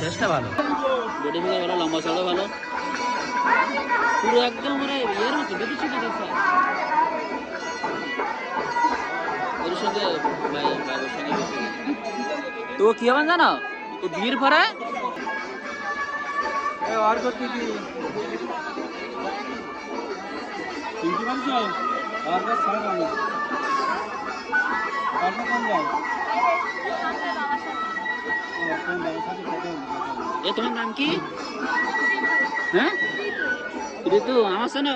চেষ্টা ভালো বডি ভালো লম্বা চড়া ভালো পুরো একদম মানে ইয়ের মতো দেখেছি তো কি হবে জানো? ও বিয়ের পরে আর করতে কি? চিনতে পারছ কাজ ছাড়া কোন এ তোমার নাম কি? হ্যাঁ? ঋতু আমার শোনো।